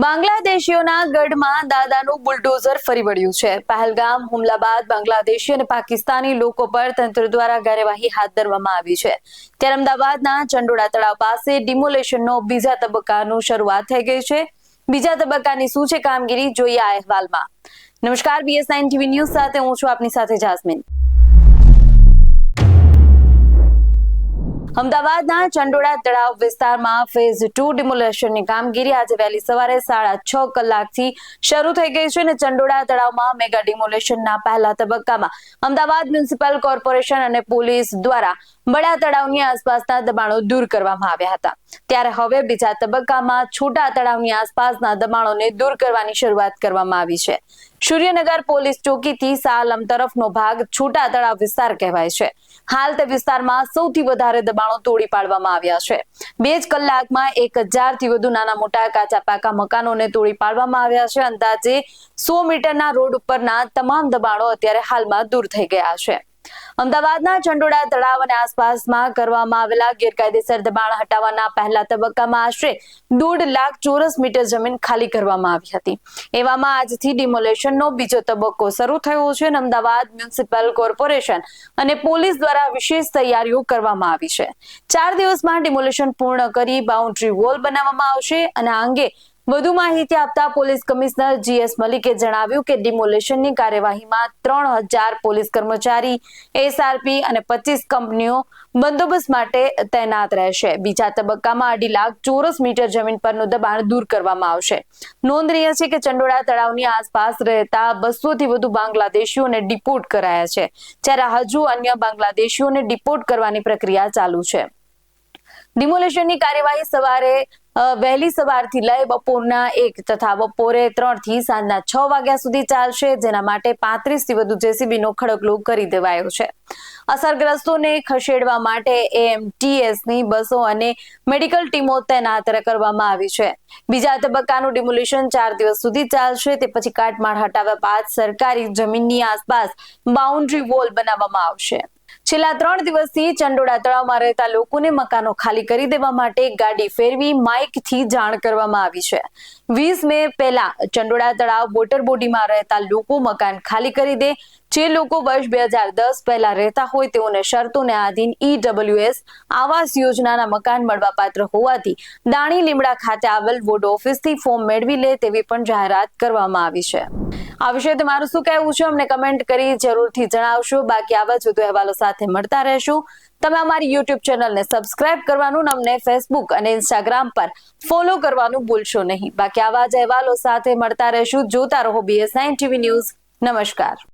બાંગ્લાદેશીઓના ગઢમાં દાદાનું બુલડોઝર ફરી વળ્યું છે. પહેલગામ હુમલા બાદ બાંગ્લાદેશી અને પાકિસ્તાની લોકો પર તંત્ર દ્વારા કાર્યવાહી હાથ ધરવામાં આવી છે. ત્યારે અમદાવાદના ચંડોળા તળાવ પાસે ડિમોલેશનનો બીજા તબક્કાનું શરૂઆત થઈ ગઈ છે. બીજા તબક્કાની શું છે કામગીરી, જોઈએ આ અહેવાલમાં. નમસ્કાર બીએસ નાઇન ટીવી ન્યૂઝ સાથે હું છું આપની સાથે જાસ્મીન. અમદાવાદના ચંડોળા તળાવ વિસ્તારમાં ફેઝ ટુ ડિમોલેશનની કામગીરી આજે વહેલી સવારે સાડા છ કલાકથી શરૂ થઈ ગઈ છે અને ચંડોળા તળાવમાં મેગા ડિમોલેશનના પહેલા તબક્કામાં અમદાવાદ મ્યુનિસિપલ કોર્પોરેશન અને પોલીસ દ્વારા બડા તળાવની આસપાસના દબાણો દૂર કરવામાં આવ્યા હતા. ત્યારે હવે બીજા તબક્કામાં છૂટા તળાવની આસપાસના દબાણોને દૂર કરવાની શરૂઆત કરવામાં આવી છે. સૂર્યનગર પોલીસ ચોકીથી સાલમ તરફનો ભાગ છૂટા તળાવ વિસ્તાર કહેવાય છે. હાલ તે વિસ્તારમાં સૌથી વધારે દબાણો તોડી પાડવામાં આવ્યા છે. બે જ કલાકમાં એક હજારથી વધુ નાના મોટા કાચા પાકા મકાનોને તોડી પાડવામાં આવ્યા છે. અંદાજે સો મીટરના રોડ ઉપરના તમામ દબાણો અત્યારે હાલમાં દૂર થઈ ગયા છે. અમદાવાદના ચંડોળા તળાવ અને આસપાસમાં કરવામાં આવેલા ગેરકાયદેસર દબાણ હટાવવાના પહેલા તબક્કામાં આશરે દોઢ લાખ ચોરસ મીટર જમીન ખાલી કરવામાં આવી હતી. એવામાં આજથી ડિમોલેશનનો બીજો તબક્કો શરૂ થયો છે અને અમદાવાદ મ્યુનિસિપલ કોર્પોરેશન અને પોલીસ દ્વારા વિશેષ તૈયારીઓ કરવામાં આવી છે. ચાર દિવસમાં ડિમોલેશન પૂર્ણ કરી બાઉન્ડ્રી વોલ બનાવવામાં આવશે અને આ અંગે વધુ માહિતી આપતા પોલીસ કમિશનર જીએસ મલિકે જણાવ્યું કે ડિમોલેશનની કાર્યવાહીમાં ત્રણ હજાર પોલીસ કર્મચારી, એસઆરપી અને પચીસ કંપનીઓ બંદોબસ્ત માટે તૈનાત રહેશે. બીજા તબક્કામાં અઢી લાખ ચોરસ મીટર જમીન પરનું દબાણ દૂર કરવામાં આવશે. નોંધનીય છે કે ચંડોળા તળાવની આસપાસ રહેતા બસોથી વધુ બાંગ્લાદેશીઓને ડિપોર્ટ કરાયા છે, જ્યારે હજુ અન્ય બાંગ્લાદેશીઓને ડિપોર્ટ કરવાની પ્રક્રિયા ચાલુ છે. ડિમોલેશનની કાર્યવાહી સવારે વહેલી સવારથી લઈ બપોરના એક તથા બપોરે ત્રણથી સાંજના છ વાગ્યા સુધી ચાલશે, જેના માટે પાંત્રીસથી વધુ જેસીબીનો ખડકલો કરી દેવાયો છે. અસરગ્રસ્તોને ખસેડવા માટે એએમટીએસની બસો અને મેડિકલ ટીમો તૈનાત કરવામાં આવી છે. બીજા તબક્કાનું ડિમોલિશન ચાર દિવસ સુધી ચાલશે, તે પછી કાટમાળ હટાવ્યા બાદ સરકારી જમીનની આસપાસ બાઉન્ડ્રી વોલ બનાવવામાં આવશે. છેલ્લા ત્રણ દિવસથી ચંડોળા તળાવમાં રહેતા લોકોને મકાનો ખાલી કરી દેવા માટે ગાડી ફેરવી માઇકથી જાણ કરવામાં આવી છે. વીસ મે પહેલા ચંડોળા તળાવ વોટર બોડીમાં રહેતા લોકો મકાન ખાલી કરી દે જે લોકો વર્ષ બે હજાર દસ પહેલા રહેતા હોય તેઓને શરતોને આધીન ઈડબ્લ્યુએસ આવાસ યોજનાના મકાન મળવાપાત્ર હોવાથી દાણી લીમડા ખાતે આવેલ વોર્ડ ઓફિસથી ફોર્મ મેળવી લે તેવી પણ જાહેરાત કરવામાં આવી છે. આ વિશે તમારું શું કહેવું છે? અમને કમેન્ટ કરી જરૂરથી જણાવશો. બાકી આવા જ વધુ અહેવાલો સાથે મળતા રહેશું. તમે અમારી યુટ્યુબ ચેનલને સબસ્ક્રાઇબ કરવાનું અમને ફેસબુક અને ઇન્સ્ટાગ્રામ પર ફોલો કરવાનું ભૂલશો નહીં. બાકી આવા જ અહેવાલો સાથે મળતા રહેશું. જોતા રહો બીએસ નાઇન ટીવી ન્યૂઝ. નમસ્કાર.